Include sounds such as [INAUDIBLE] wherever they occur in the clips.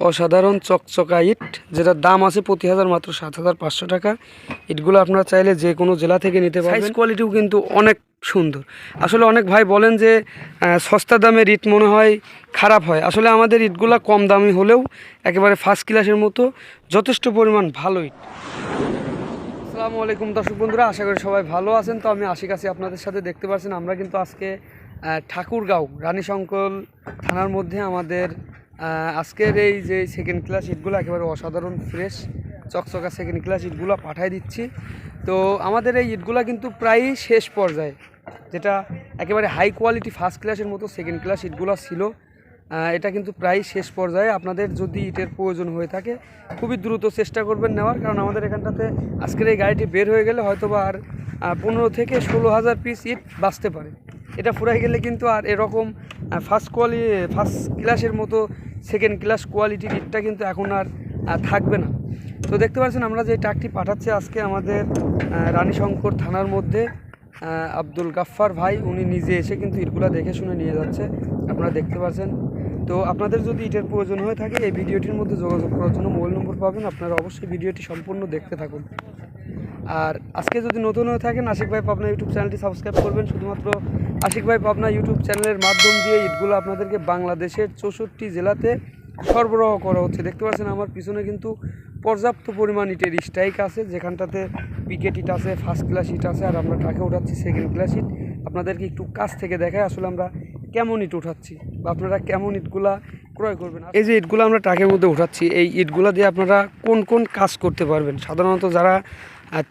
অসাধারণ চকচকা ইট যেটার দাম আছে প্রতি হাজার মাত্র সাত হাজার পাঁচশো টাকা। ইটগুলো আপনারা চাইলে যে কোনো জেলা থেকে নিতে পারবেন। কোয়ালিটিও কিন্তু অনেক সুন্দর। আসলে অনেক ভাই বলেন যে সস্তা দামের ইট মনে হয় খারাপ হয়। আসলে আমাদের ইটগুলা কম দামি হলেও একেবারে ফার্স্ট ক্লাসের মতো যথেষ্ট পরিমাণ ভালো ইট। আসসালামু আলাইকুম দর্শক বন্ধুরা আশা করি সবাই ভালো আছেন। তো আমি আশিক আছি আপনাদের সাথে দেখতে পাচ্ছেন আমরা কিন্তু আজকে ঠাকুরগাঁও রানীশঙ্কল থানার মধ্যে আমাদের আজকের এই যে সেকেন্ড ক্লাস ইটগুলো একেবারে অসাধারণ ফ্রেশ চকচকা সেকেন্ড ক্লাস ইটগুলো পাঠাই দিচ্ছি। তো আমাদের এই ইটগুলো কিন্তু প্রায়ই শেষ পর্যায়ে, যেটা একেবারে হাই কোয়ালিটি ফার্স্ট ক্লাসের মতো সেকেন্ড ক্লাস ইটগুলো ছিল। এটা কিন্তু প্রায় শেষ পর্যায়ে। আপনাদের যদি ইটের প্রয়োজন হয়ে থাকে, খুবই দ্রুত চেষ্টা করবেন নেওয়ার, কারণ আমাদের এখানটাতে আজকের এই গাড়িটি বের হয়ে গেলে হয়তো বা আর পনেরো থেকে ষোলো হাজার পিস ইট বাঁচতে পারে। এটা ফুরাই গেলে কিন্তু আর এরকম ফার্স্ট কোয়ালি ফার্স্ট ক্লাসের মতো সেকেন্ড ক্লাস কোয়ালিটির ইটটা কিন্তু এখন আর থাকবে না। তো দেখতে পাচ্ছেন আমরা যে ট্রাকটি পাঠাচ্ছি আজকে আমাদের রানীশঙ্কর থানার মধ্যে আব্দুল গাফফার ভাই, উনি নিজে এসে কিন্তু ইটগুলা দেখে শুনে নিয়ে যাচ্ছে, আপনারা দেখতে পাচ্ছেন। তো আপনাদের যদি ইটের প্রয়োজন হয়ে থাকে, এই ভিডিওটির মধ্যে যোগাযোগ করার জন্য মোবাইল নম্বর পাবেন, আপনারা অবশ্যই ভিডিওটি সম্পূর্ণ দেখতে থাকুন। আর আজকে যদি নতুন হয়ে থাকেন, আশিক ভাই পাবনা ইউটিউব চ্যানেলটি সাবস্ক্রাইব করবেন, শুধুমাত্র আশিক ভাই পাবনা ইউটিউব চ্যানেলের মাধ্যম দিয়ে ইটগুলো আপনাদেরকে বাংলাদেশের চৌষট্টি জেলাতে সরবরাহ করা হচ্ছে। দেখতে পাচ্ছেন আমার পিছনে কিন্তু পর্যাপ্ত পরিমাণ ইটের স্ট্রাইক আছে, যেখানটাতে পিকেট ইট আছে ফার্স্ট ক্লাস ইট আছে, আর আমরা ট্রাকে উঠাচ্ছি সেকেন্ড ক্লাস ইট। আপনাদেরকে একটু কাছ থেকে দেখায় আসলে আমরা কেমন ইট উঠাচ্ছি বা আপনারা কেমন ইটগুলা ক্রয় করবেন। এই যে ইটগুলো আমরা ট্রাকের মধ্যে উঠাচ্ছি, এই ইটগুলো দিয়ে আপনারা কোন কোন কাজ করতে পারবেন? সাধারণত যারা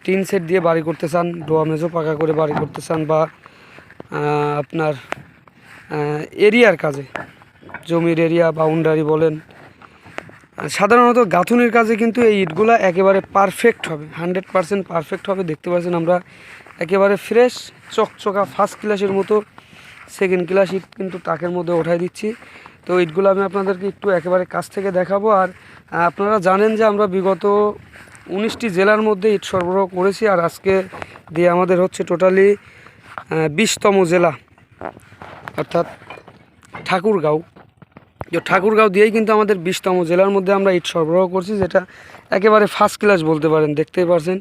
টিন সেট দিয়ে বাড়ি করতে চান, ডোয়া মেজো পাকা করে বাড়ি করতে চান বা আপনার এরিয়ার কাজে, জমির এরিয়া বাউন্ডারি বলেন সাধারণত গাঁথুনির কাজে কিন্তু এই ইটগুলা একেবারে পারফেক্ট হবে হান্ড্রেড পারসেন্ট পারফেক্ট হবে। দেখতে পাচ্ছেন আমরা, একেবারে ফ্রেশ চকচকা ফার্স্ট ক্লাসের মতো সেকেন্ড ক্লাস ইট কিন্তু টাকের মধ্যে ওঠাই দিচ্ছি। তো ইটগুলো আমি আপনাদেরকে একটু একেবারে কাছ থেকে দেখাবো। আর আপনারা জানেন যে আমরা বিগত উনিশটি জেলার মধ্যে ইট সরবরাহ করেছি, আর আজকে দিয়ে আমাদের হচ্ছে টোটালি বিশতম জেলা। অর্থাৎ ঠাকুরগাঁও। যে ঠাকুরগাঁও দিয়েই কিন্তু আমাদের বিশতম জেলার মধ্যে আমরা ইট সরবরাহ করছি, যেটা একেবারে ফার্স্ট ক্লাস বলতে পারেন, দেখতেই পারছেন।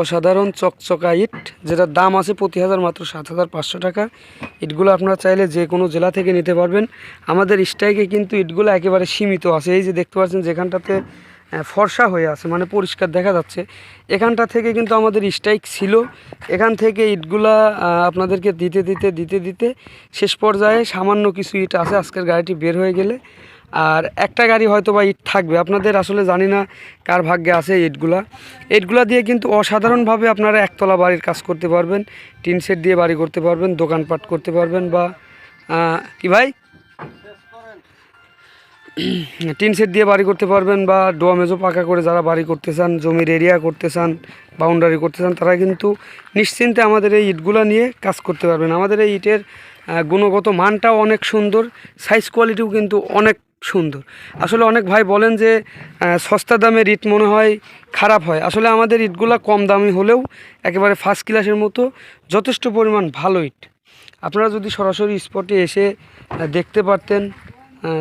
অসাধারণ চকচকা ইট, যেটার দাম আছে প্রতি হাজার মাত্র সাত হাজার পাঁচশো টাকা। ইটগুলো আপনারা চাইলে যে কোনো জেলা থেকে নিতে পারবেন। আমাদের স্ট্রাইকে কিন্তু ইটগুলো একেবারে সীমিত আছে। এই যে দেখতে পাচ্ছেন, যেখানটাতে ফর্সা হয়ে আছে মানে পরিষ্কার দেখা যাচ্ছে। এখানটা থেকে কিন্তু আমাদের স্ট্রাইক ছিল। এখান থেকে ইটগুলা আপনাদেরকে দিতে দিতে দিতে দিতে শেষ পর্যায়ে সামান্য কিছু ইট আছে, আজকের গাড়িটি বের হয়ে গেলে। আর একটা গাড়ি হয়তো বা ইট থাকবে। আপনাদের আসলে জানি না কার ভাগ্যে আছে ইটগুলা। ইটগুলা দিয়ে কিন্তু অসাধারণভাবে আপনারা একতলা বাড়ির কাজ করতে পারবেন, টিন সেট দিয়ে বাড়ি করতে পারবেন, দোকানপাট করতে পারবেন বা কি ভাই? [CLEARS THROAT] টিন সেট দিয়ে বাড়ি করতে পারবেন বা ডোয়া মেজো পাকা করে যারা বাড়ি করতে চান, জমির এরিয়া করতে চান বাউন্ডারি করতে চান, তারা কিন্তু নিশ্চিন্তে আমাদের এই ইটগুলো নিয়ে কাজ করতে পারবেন। আমাদের এই ইটের গুণগত মানটাও অনেক সুন্দর সাইজ কোয়ালিটিও কিন্তু অনেক সুন্দর। আসলে অনেক ভাই বলেন যে সস্তা দামের ইট মনে হয় খারাপ হয়। আসলে আমাদের ইটগুলো কম দামি হলেও একেবারে ফার্স্ট ক্লাসের মতো যথেষ্ট পরিমাণ ভালো ইট। আপনারা যদি সরাসরি স্পটে এসে দেখতে পারতেন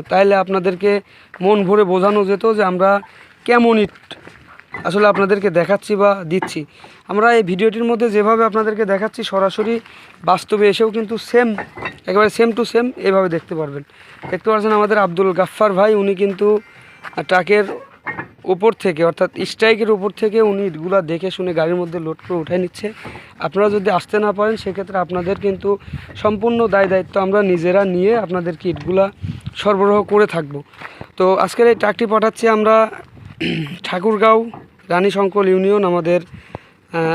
তাইলে আপনাদেরকে মন ভরে বোঝানো যেত যে আমরা কেমন ইট আসলে আপনাদেরকে দেখাচ্ছি বা দিচ্ছি। আমরা এই ভিডিওটির মধ্যে যেভাবে আপনাদেরকে দেখাচ্ছি, সরাসরি বাস্তবে এসেও কিন্তু সেম একেবারে সেম টু সেম এভাবে দেখতে পারবেন। দেখতে পাচ্ছেন আমাদের আব্দুল গাফফার ভাই, উনি কিন্তু ট্রাকের উপর থেকে, অর্থাৎ স্ট্রাইকের উপর থেকে উনি ইটগুলা দেখে শুনে গাড়ির মধ্যে লোড করে উঠাই নিচ্ছে। আপনারা যদি আসতে না পারেন, সেক্ষেত্রে আপনাদের কিন্তু সম্পূর্ণ দায় দায়িত্ব আমরা নিজেরা নিয়ে আপনাদেরকে ইটগুলা সরবরাহ করে থাকব। তো আজকের এই ট্রাকটি পাঠাচ্ছি আমরা ঠাকুরগাঁও রানী শঙ্কল ইউনিয়ন, আমাদের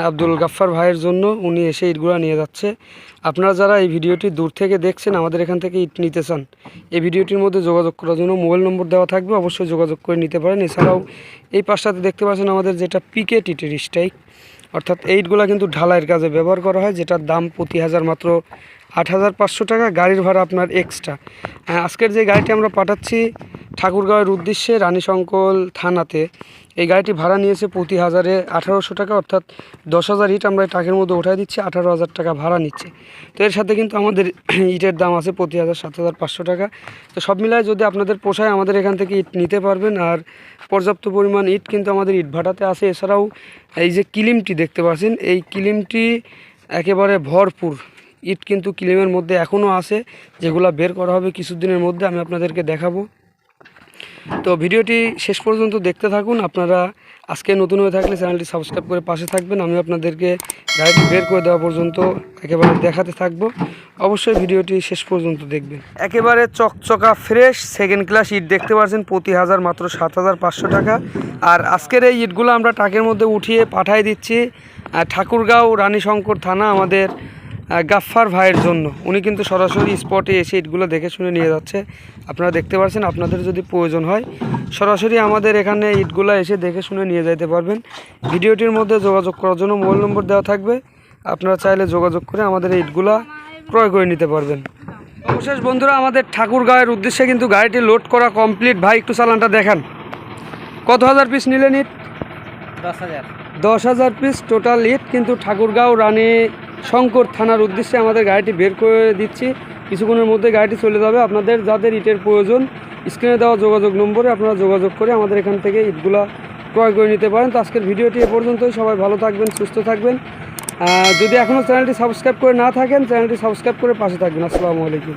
আব্দুল গাফফার ভাইয়ের জন্য উনি এসে ইটগুলা নিয়ে যাচ্ছে। আপনারা যারা এই ভিডিওটি দূর থেকে দেখছেন, আমাদের এখান থেকে ইট নিতে চান, এই ভিডিওটির মধ্যে যোগাযোগ করার জন্য মোবাইল নম্বর দেওয়া থাকবে, অবশ্যই যোগাযোগ করে নিতে পারেন। এছাড়াও এই পাশটাতে দেখতে পাচ্ছেন আমাদের যেটা পিকেট ইটের স্ট্রাইক, অর্থাৎ এইটগুলা কিন্তু ঢালাইয়ের কাজে ব্যবহার করা হয়, যেটার দাম প্রতি হাজার মাত্র আট হাজার পাঁচশো টাকা, গাড়ির ভাড়া আপনার এক্সট্রা আজকের যে গাড়িটি আমরা পাঠাচ্ছি ঠাকুরগাঁওয়ের উদ্দেশ্যে রানীশঙ্কল থানাতে এই গাড়িটি ভাড়া নিয়েছে প্রতি হাজারে আঠারোশো টাকা, অর্থাৎ দশ হাজার ইট আমরা এই ট্রাকের মধ্যে উঠাই দিচ্ছি, আঠারো হাজার টাকা ভাড়া নিচ্ছে। তো এর সাথে কিন্তু আমাদের [CLEARS THROAT] ইটের দাম আছে প্রতি হাজার সাত হাজার পাঁচশো টাকা। তো সব মিলায় যদি আপনাদের পোষায় আমাদের এখান থেকে ইট নিতে পারবেন, আর পর্যাপ্ত পরিমাণ ইট কিন্তু আমাদের ইট ভাটাতে আছে। এছাড়াও এই যে কিলিমটি দেখতে পাচ্ছেন, এই কিলিমটি একেবারে ভরপুর ইট কিন্তু কিলিমের মধ্যে এখনও আছে, যেগুলো বের করা হবে কিছুদিনের মধ্যে, আমি আপনাদেরকে দেখাবো। তো ভিডিওটি শেষ পর্যন্ত দেখতে থাকুন। আপনারা আজকে নতুন হয়ে থাকলে চ্যানেলটি সাবস্ক্রাইব করে পাশে থাকবেন। আমি আপনাদেরকে গাড়িটি বের করে দেওয়া পর্যন্ত একেবারে দেখাতে থাকব। অবশ্যই ভিডিওটি শেষ পর্যন্ত দেখবেন। একেবারে চকচকা ফ্রেশ সেকেন্ড ক্লাস ইট দেখতে পাচ্ছেন, প্রতি হাজার মাত্র সাত হাজার পাঁচশো টাকা। আর আজকের এই ইটগুলো আমরা টাকের মধ্যে উঠিয়ে পাঠাই দিচ্ছি ঠাকুরগাঁও রানীশঙ্কর থানা, আমাদের গাফফার ভাইয়ের জন্য। উনি কিন্তু সরাসরি স্পটে এসে ইটগুলো দেখে শুনে নিয়ে যাচ্ছে। আপনারা দেখতে পাচ্ছেন আপনাদের যদি প্রয়োজন হয় সরাসরি আমাদের এখানে ইটগুলো এসে দেখে শুনে নিয়ে যেতে পারবেন। ভিডিওটির মধ্যে যোগাযোগ করার জন্য মোবাইল নম্বর দেওয়া থাকবে। আপনারা চাইলে যোগাযোগ করে আমাদের ইটগুলা ক্রয় করে নিতে পারবেন। অবশেষ বন্ধুরা আমাদের ঠাকুরগাঁয়ের উদ্দেশ্যে কিন্তু গাড়িটি লোড করা কমপ্লিট ভাই একটু চালানটা দেখান। কত হাজার পিস নিলেন ইট? দশ হাজার। দশ হাজার পিস টোটাল ইট কিন্তু ঠাকুরগাঁও রানী শঙ্কর থানার উদ্দেশ্যে আমাদের গাড়িটি বের করে দিচ্ছি। কিছুক্ষণের মধ্যে গাড়িটি চলে যাবে। আপনাদের যাদের ইটের প্রয়োজন, স্ক্রিনে দেওয়া যোগাযোগ নম্বরে আপনারা যোগাযোগ করে আমাদের এখান থেকে ইটগুলা ক্রয় করে নিতে পারেন। তো আজকের ভিডিওটি এ পর্যন্তই। সবাই ভালো থাকবেন, সুস্থ থাকবেন। যদি এখনও চ্যানেলটি সাবস্ক্রাইব করে না থাকেন, চ্যানেলটি সাবস্ক্রাইব করে পাশে থাকবেন। আসসালামু আলাইকুম।